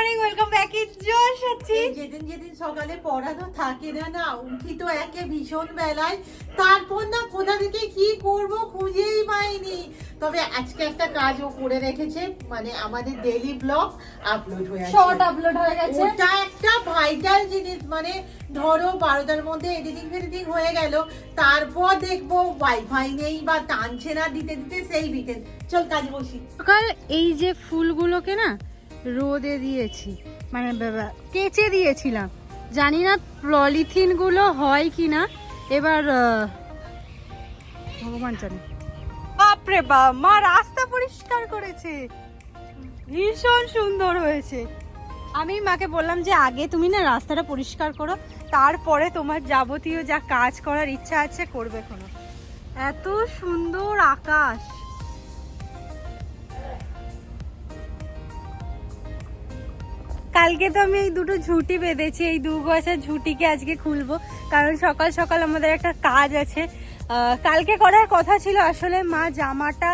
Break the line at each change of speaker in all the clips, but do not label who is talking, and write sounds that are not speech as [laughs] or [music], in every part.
Morning welcome back in জোশ আছি।
যেদিন যেদিন সকালে পড়ানো থাকে না না উঠি তো একে ভীষণ বেলায়। তারপর না কোথা থেকে কি করব খুঁজেই পাইনি। তবে আজকে একটা কাজও করে রেখেছে মানে আমাদের ডেইলি ব্লগ আপলোড হয়ে আছে।
শর্ট আপলোড হয়ে গেছে।
ওটা একটা ভাইটাল জিনিস মানে ধরো বারোটার মধ্যে এডিটিং ফেডিটিং হয়ে গেল তারপর দেখব ওয়াইফাই নেই বা টানছে না দিতে দিতে সেই বিকেল চল কাজ বসি।
সকাল এই যে ফুলগুলোকে না রোদে দিয়েছি মানে কেচে দিয়েছিলাম। জানি না পলিথিনগুলো হয় কি না এবার ভগবান জানে। বাপরে বাপ, মা রাস্তা পরিষ্কার করেছে। ভীষণ সুন্দর হয়েছে। আমি মাকে বললাম যে, আগে তুমি না রাস্তাটা পরিষ্কার করো, তারপরে তোমার যাবতীয় যা কাজ করার ইচ্ছা আছে করবে কোনো এত সুন্দর আকাশ। কালকে তো আমি এই দুটো ঝুটি বেঁধেছি, এই দু গছার ঝুটিকে আজকে খুলবো। কারণ সকাল সকাল আমাদের একটা কাজ আছে। কালকে করার কথা ছিল, আসলে মা জামাটা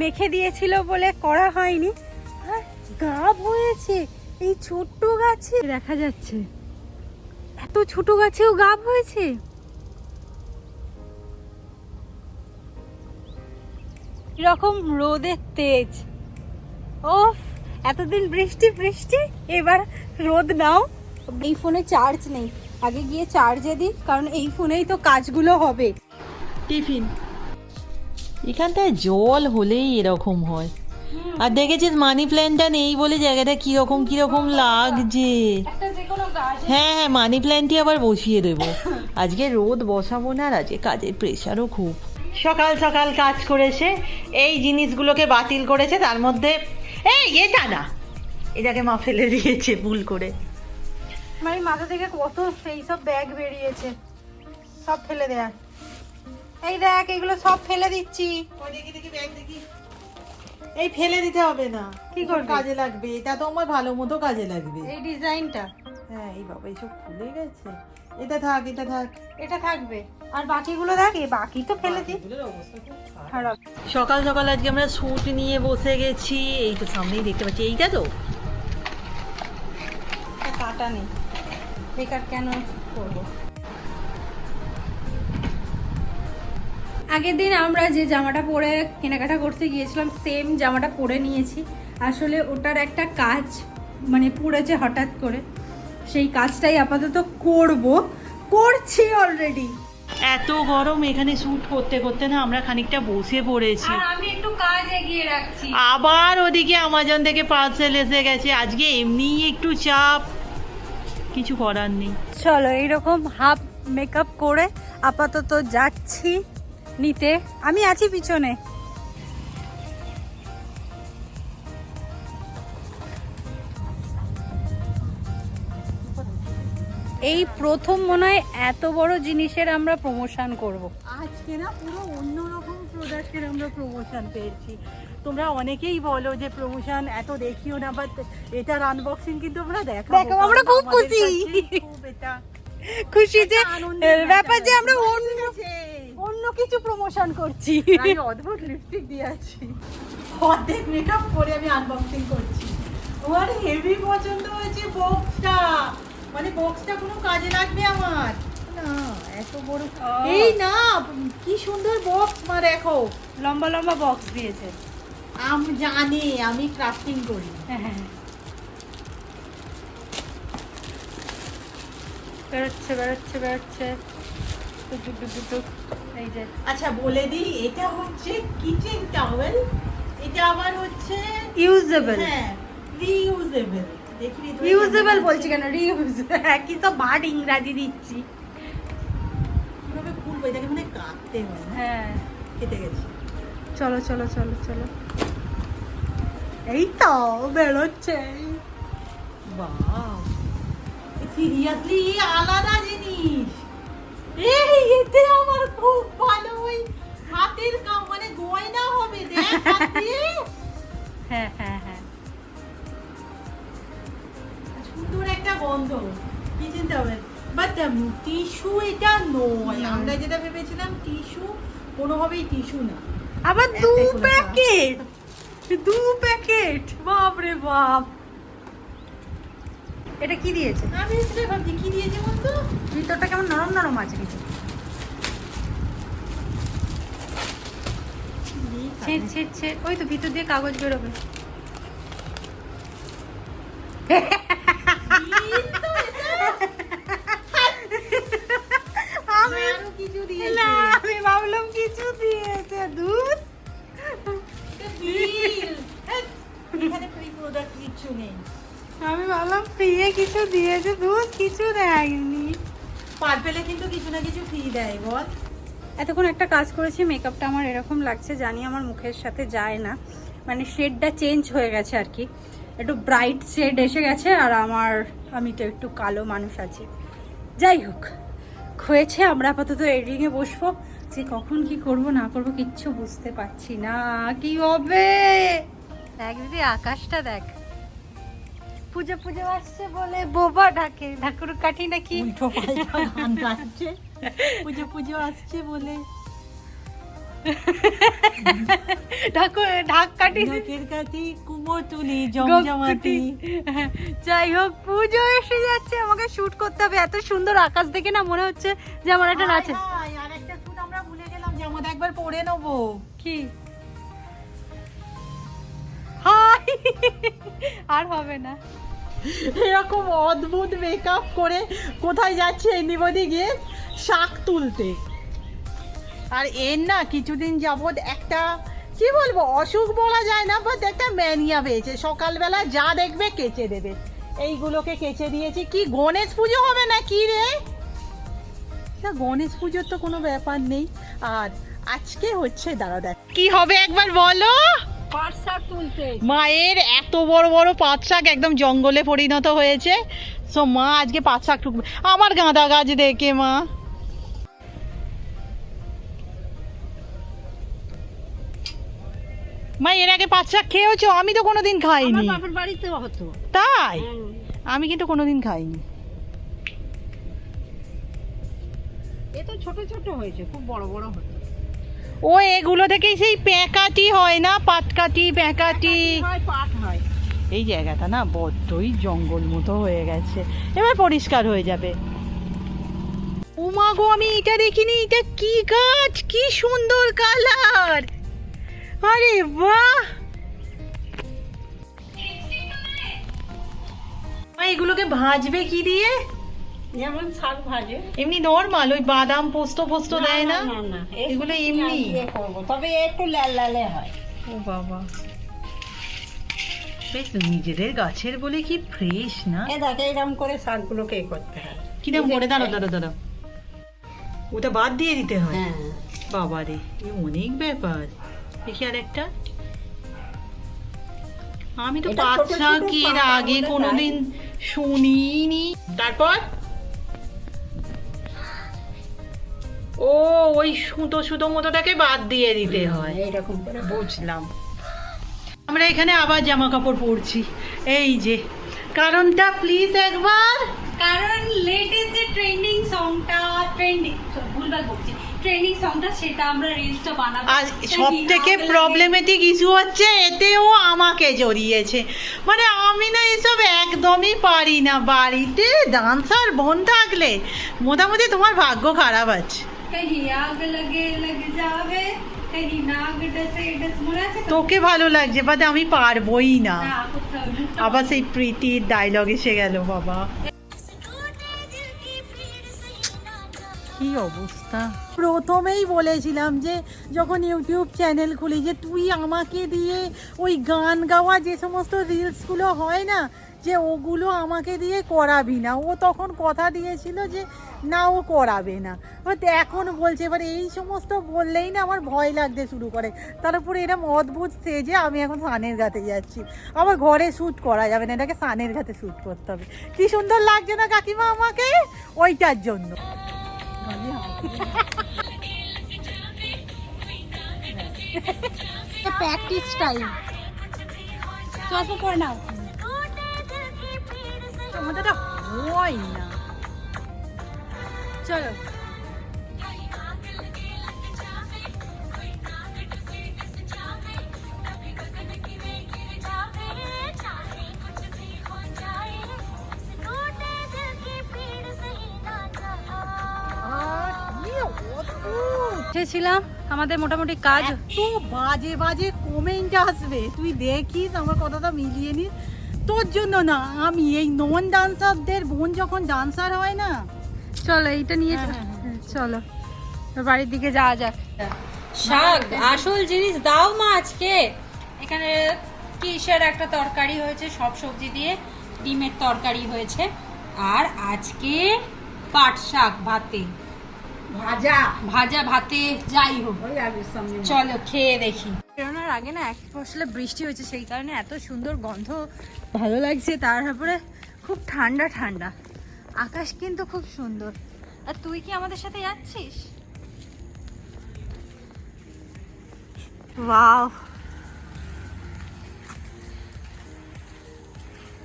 মেখে দিয়েছিল বলে করা হয়নি। আর গাব হয়েছে এই ছোট্ট গাছে। দেখা যাচ্ছে, এত ছোট গাছেও গাব হয়েছে এরকম রোদের তেজ। ওফ! এতদিন বৃষ্টি বৃষ্টি এবার রোদ নাও। এই ফোনে চার্জ নেই। আগে গিয়ে চার্জে দিই কারণ এই ফোনেই তো কাজগুলো হবে।
টিফিন। এখানটায় জল হলেই এরকম হয়। আর দেখেছিস মানি প্ল্যান্টটা নেই বলে জায়গাটা কীরকম কীরকম লাগছে?
একটা যে কোনো গাছ
হ্যাঁ হ্যাঁ মানি প্ল্যান্টই আবার বসিয়ে দেবো। আজকে রোদ বসাবো না আর আজকে কাজের প্রেশারও খুব। সকাল সকাল কাজ করেছে এই জিনিসগুলোকে বাতিল করেছে তার মধ্যে এই এটা না। এটাকে মা ফেলে দিয়েছে ভুল করে।
মানে মাথা থেকে কত সেই সব ব্যাগ বেরিয়েছে। সব ফেলে দেয়া এই দেখ এগুলো সব ফেলে দিচ্ছি।
ওই দেখি দেখি ব্যাগ দেখি। এই ফেলে দিতে হবে না।
কি করবি?
কাজে লাগবে এটা তো আমার ভালো মতো কাজে লাগবে।
এই ডিজাইনটা।
হ্যাঁ এই বাবা এইসব খুলে গেছে। এটা থাক এটা থাক।
এটা থাকবে। আর বাকিগুলো দেখ বাকি তো ফেলে দিই
এগুলোর অবস্থা খুব খারাপ।
খারাপ।
সকাল সকাল আজকে আমরা স্যুট নিয়ে বসে গেছি। এই তো সামনেই দেখতে পাচ্ছি। এইটা তো?
কাটা নেই। বেকার কেন করব? আগের দিন আমরা যে জামাটা পরে কেনাকাটা করতে গিয়েছিলাম সেম জামাটা পরে নিয়েছি। আসলে ওটার একটা কাজ মানে পড়েছে হঠাৎ করে। সেই কাজটাই আপাতত করব। করছি অলরেডি
এত গরম এখানে শ্যুট করতে করতে না আমরা খানিকটা বসে পড়েছি।
আমি একটু কাজ এগিয়ে রাখছি।
আবার ওদিকে আমাজন থেকে পার্সেল এসে গেছে। আজকে এমনিই একটু চাপ। কিছু করার নেই।
চলো এইরকম হাফ মেকআপ করে আপাতত যাচ্ছি নিতে। আমি আছি পিছনে। এই প্রথম মনে হয় এত বড় জিনিসের আমরা প্রমোশন করব।
আজকে না পুরো অন্যরকম প্রোডাক্টের আমরা প্রমোশন পেয়েছি। তোমরা অনেকেই বলো যে প্রমোশন এত দেখিও না বাট এটার আনবক্সিং কিন্তু আমরা দেখাবো,
আমরা খুব খুশি।
খুব এটা
খুশি যে ব্যাপার যে আমরা অন্য অন্য কিছু প্রমোশন করছি।
আমি অদ্ভুত লিপস্টিক দিয়ে আছি। অর্ধেক মেকআপ করে আমি আনবক্সিং করছি। আমার হেভি পছন্দ হয়েছে বক্সটা মানে বক্সটা কোনো কাজে লাগবে আমার। না এত বড় এই না কি সুন্দর বক্স মা দেখো।
লম্বা লম্বা বক্স দিয়েছে।
আমি জানি আমি ক্রাফটিং করি।
হ্যাঁ হ্যাঁ হ্যাঁ। বেরোচ্ছে বেরোচ্ছে বেরোচ্ছে। এই যে।
আচ্ছা বলে দিই এটা হচ্ছে কিচেন টাওয়েল এটা আবার হচ্ছে
ইউজেবল
হ্যাঁ রিইউজেবল
বলছি কেন? রিউজ কি তো বাড ইংরাজি দিচ্ছি।
কীভাবে খুলবো এটাকে মানে কাটতে হয়
হ্যাঁ।
কেটে গেছে।
চলো চলো চলো চলো। এই তো বেরোচ্ছে।
বাহ। সিরিয়াসলি আলাদা জিনিস। এই এতে আমার খুব ভালো ওই হাতের কাম মানে গয়না হবে দেখ
হ্যাঁ হ্যাঁ।
একটা গন্ধ কি চিন্তা হবে? বাট টিস্যু এটা নয়। আমরা যেটা ভেবেছিলাম টিস্যু কোনোভাবেই টিস্যু না।
আবার দু প্যাকেট। দু প্যাকেট। বাপ রে বাপ। এটা কি দিয়েছে?
আমি সেটাই ভাবছি কি দিয়েছে বলতো?
ভিতরটা কেমন নরম নরম আছে কিছু ছেট ছেট ছেট। ওই তো ভিতর দিয়ে কাগজ বেরোবে।
কিছু দিয়েছে
দুধ কিছু দেয়নি।
পার্পেলে কিন্তু কিছু না কিছু ফ্রি দেয় বল।
এতক্ষণ একটা কাজ করেছি মেকআপটা আমার এরকম লাগছে জানি আমার মুখের সাথে যায় না। মানে শেডটা চেঞ্জ হয়ে গেছে আর কি। একটু ব্রাইট শেড এসে গেছে আর আমার আমি তো একটু কালো মানুষ আছি। যাই হোক হয়েছে আমরা আপাতত এডিংয়ে বসবো। যে কখন কি করব না করব কিচ্ছু বুঝতে পারছি না। কি হবে? দেখ দিদি আকাশটা দেখ। পুজো পুজো আসছে বলে বোবা ডাকে। ঠাকুর কাঠি নাকি?
উল্টো পাল্টা গান গাচ্ছে। পুজো পুজো আসছে বলে।
ঠাকুর ঢাক কাঠি।
ঢাকের কাঠি কুমোর তুলি জমজমাটি।
যাই হোক পুজো এসে যাচ্ছে। আমাকে শুট করতে হবে। এত সুন্দর আকাশ দেখে না মনে হচ্ছে যে আমার একটা নাচে
আর একটা শুট আমরা ভুলে গেলাম যে আমাদের একবার পরে নেব।
কি? হাই আর হবে না।
এরকম অদ্ভুত মেকআপ করে কোথায় যাচ্ছে এনিবডি গিয়ে শাক তুলতে। আর এর না কিছুদিন যাবৎ একটা, কি বলব, অসুখ বলা যায় না বাট একটা ম্যানিয়া পেয়েছে সকালবেলা যা দেখবে কেচে দেবে। এইগুলোকে কেচে দিয়েছি। কি গণেশ পুজো হবে না কি রে? না, গণেশ পুজোর তো কোনো ব্যাপার নেই। আর আজকে হচ্ছে দাঁড়া দেখ। কি হবে একবার বলো? মায়ের এত বড় বড় পাট শাক একদম জঙ্গলে পরিণত হয়েছে। সো মা আজকে পাট শাক টুকবে আমার গাঁদা গাছ দেখে মা। মা এর আগে পাট শাক খেয়েছো আমি তো কোনোদিন খাইনি।
বাড়িতে হতো।
তাই? আমি কিন্তু কোনোদিন খাইনি।
এ তো ছোট ছোট হয়েছে খুব বড় বড় হতো।
ও, এগুলো থেকেই সেই প্যাঁকাটি হয় না, পাটকাটি, প্যাঁকাটি। এই জায়গাটা না বড্ডই জঙ্গল মতো হয়ে গেছে। এবার পরিষ্কার হয়ে যাবে। উমা গো, আমি এটা দেখিনি, এটা কি গাছ? কি সুন্দর কালার! আরে বাহ! এগুলোকে ভাজবে কি দিয়ে?
যেমন শাক ভাজে।
এমনি নর্মাল ওই বাদাম পোস্ত পোস্ত দেয় না এগুলো এমনি।
করব। তবে একটু লাল লালে হয়।
ও বাবা। বেশ নিজেদের গাছের বলে কি ফ্রেশ না?
এ দেখ এইরকম করে শাকগুলোকে এ করতে হয়।
কিরম করে? দাঁড়ো দাঁড়ো দাঁড়ো ওটা বাদ দিয়ে দিতে হয়?
হ্যাঁ।
বাবা রে অনেক ব্যাপার। দেখি আর একটা। আমি তো এর আগে কোনোদিন শুনিনি। তারপর? ওই সুতো সুতো মতোটাকে বাদ দিয়ে দিতে হয়।
এইরকম করে।
বুঝলাম। আমরা এখানে আবার জামা কাপড় পরছি। এই যে কারণটা প্লিজ একবার।
কারণ লেটেস্ট যে ট্রেন্ডিং সংটা ট্রেন্ডিং ভুলভাল বলছি ট্রেন্ডিং সংটা সেটা আমরা রিলসটা বানাবো।
আর সব থেকে প্রবলেমেটিক ইস্যু হচ্ছে এতেও আমাকে জড়িয়েছে। মানে আমি না এসব একদমই পারি না। বাড়িতে ডান্সার বোন থাকলে মোটামুটি তোমার ভাগ্য খারাপ আছে। তোকে ভালো লাগছে বাট আমি পারবোই না। আবার সেই প্রীতির ডায়লগ এসে গেল বাবা। কি অবস্থা?
প্রথমেই বলেছিলাম যে যখন ইউটিউব চ্যানেল খুলি যে তুই আমাকে দিয়ে ওই গান গাওয়া যে সমস্ত রিলসগুলো হয় না যে ওগুলো আমাকে দিয়ে করাবি না। ও তখন কথা দিয়েছিল যে, না, ও করাবে না। এখন বলছে, এবার এই সমস্ত বললেই না আমার ভয় লাগতে শুরু করে। তার উপরে এরকম অদ্ভুত সেজে আমি এখন সানের ঘাটে যাচ্ছি। আবার ঘরে শ্যুট করা যাবে না, এটাকে সানের ঘাটে শ্যুট করতে হবে। কি সুন্দর লাগছে না কাকিমা আমাকে? ওইটার জন্য।
প্র্যাকটিস টাইম চশমা পরে নাও।
মধ্যে হয় না।
চলো। ছিলাম আমাদের মোটামুটি কাজ
তো বাজে বাজে কমেন্ট আসবে। তুই দেখিস আমার কথাটা মিলিয়ে নিস। তোর জন্য না আমি এই নন ডান্সারদের বোন যখন ডান্সার হয় না।
চলো এইটা নিয়ে
হ্যাঁ,
চ-
হ্যাঁ,
চলো বাড়ির দিকে যাওয়া যাক। শাক আসল জিনিস দাও মা আজকে। এখানে কিসের একটা তরকারি হয়েছে? সব সবজি দিয়ে ডিমের তরকারি হয়েছে। আর আজকে পাট শাক ভাতে।
ভাজা।
ভাজা ভাতে যাই হোক। চলো খেয়ে দেখি। বেরোনোর আগে না এক ফসলে বৃষ্টি হয়েছে সেই কারণে এত সুন্দর গন্ধ ভালো লাগছে। তারপরে খুব ঠান্ডা ঠান্ডা। আকাশ কিন্তু খুব সুন্দর। আর তুই কি আমাদের সাথে যাচ্ছিস? ওয়াও।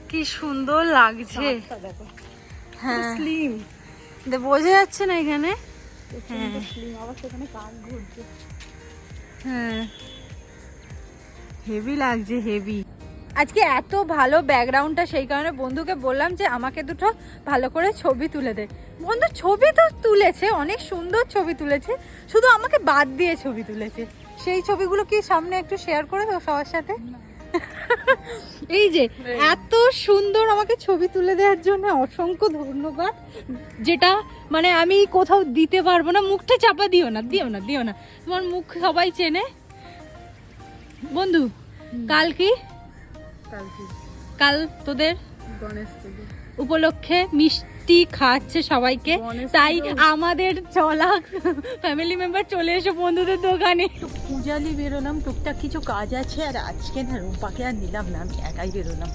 কি সুন্দর লাগছে। হ্যাঁ।
স্লিম
বোঝা যাচ্ছে না এখানে? হ্যাঁ।
আবার সেখানে কাজ ঘুরছে।
হ্যাঁ। হেভি লাগছে হেভি আজকে এত ভালো ব্যাকগ্রাউন্ডটা সেই কারণে বন্ধুকে বললাম যে আমাকে দুটো ভালো করে ছবি তুলে দে। বন্ধু ছবি তো তুলেছে অনেক সুন্দর ছবি তুলেছে। শুধু আমাকে বাদ দিয়ে ছবি তুলেছে। সেই ছবিগুলো কি সামনে একটু শেয়ার করে দেবো সবার সাথে? [laughs] এই যে এত সুন্দর আমাকে ছবি তুলে দেওয়ার জন্য অসংখ্য ধন্যবাদ। যেটা মানে আমি কোথাও দিতে পারব না মুখটা চাপা দিও না দিও না দিও না। তোমার মুখ সবাই চেনে। বন্ধু কাল কি? কাল তোদের উপলক্ষে মিষ্টি খাচ্ছে সবাইকে। তাই আমাদের চলা ফ্যামিলি মেম্বার চলে এসে বন্ধুদের দোকানে।
পূজালি বেরোলাম টুকটাক কিছু কাজ আছে আর আজকে না রূপাকে আর নিলাম না আমি একাই বেরোলাম।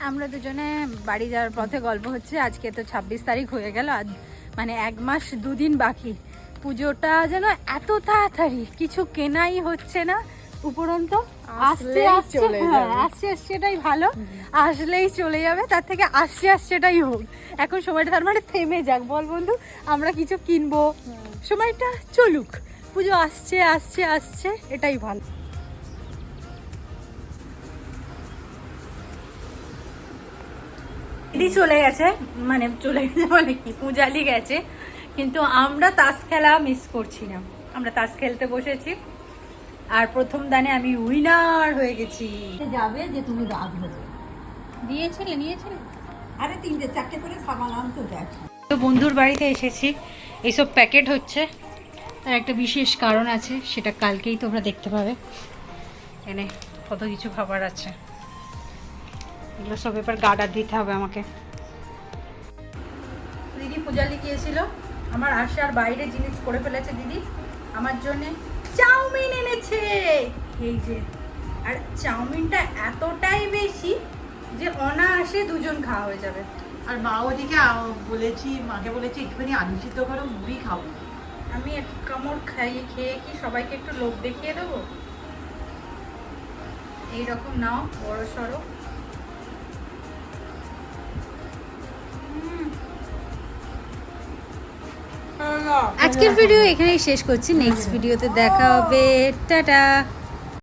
আমরা দুজনে বাড়ি যাওয়ার পথে গল্প হচ্ছে আজকে তো ছাব্বিশ তারিখ হয়ে গেল আজ মানে এক মাস দুদিন বাকি। পুজোটা যেন এত তাড়াতাড়ি কিছু কেনাই হচ্ছে না। উপরন্ত আসছে আসছে হ্যাঁ। আসছে আসছেটাই ভালো। আসলেই চলে যাবে তার থেকে আসছে আসছেটাই হোক। এখন সময়টা তার মানে থেমে যাক। বল বন্ধু আমরা কিছু কিনবো। সময়টা চলুক। পুজো আসছে আসছে আসছে এটাই ভালো। দিদি চলে গেছে মানে চলে গেছে মানে কি পূজালি গেছে কিন্তু আমরা তাস খেলা মিস করছি না। আমরা তাস খেলতে বসেছি। আর প্রথম দানে আমি উইনার হয়ে গেছি।
যাবে যে তুমি
দিয়েছিলে নিয়েছিলে
আরে তিনটে চারটে করে সাবান আনতো দেখ।
তো বন্ধুর বাড়িতে এসেছি। এইসব প্যাকেট হচ্ছে। তার একটা বিশেষ কারণ আছে সেটা কালকেই তোমরা দেখতে পাবে। এনে কত কিছু খাবার আছে। এগুলো সব এবার গার্ডার দিতে হবে আমাকে। দিদি পূজালি গিয়েছিল আমার আসার বাইরে জিনিস করে ফেলেছে দিদি আমার জন্যে চাউমিন এনেছে। এই যে আর চাউমিনটা এতটাই বেশি যে অনায়াসে দুজন খাওয়া হয়ে যাবে।
আর মা ওদিকে বলেছি মাকে বলেছি একটুখানি আলু সিদ্ধ করো মুড়ি খাব
আমি এক কামড় খাইয়ে খেয়ে কি সবাইকে একটু লোভ দেখিয়ে দেবো? এইরকম নাও বড় সড়ো। আজকের ভিডিও এখানেই শেষ করছি। নেক্সট ভিডিওতে দেখা হবে। টাটা।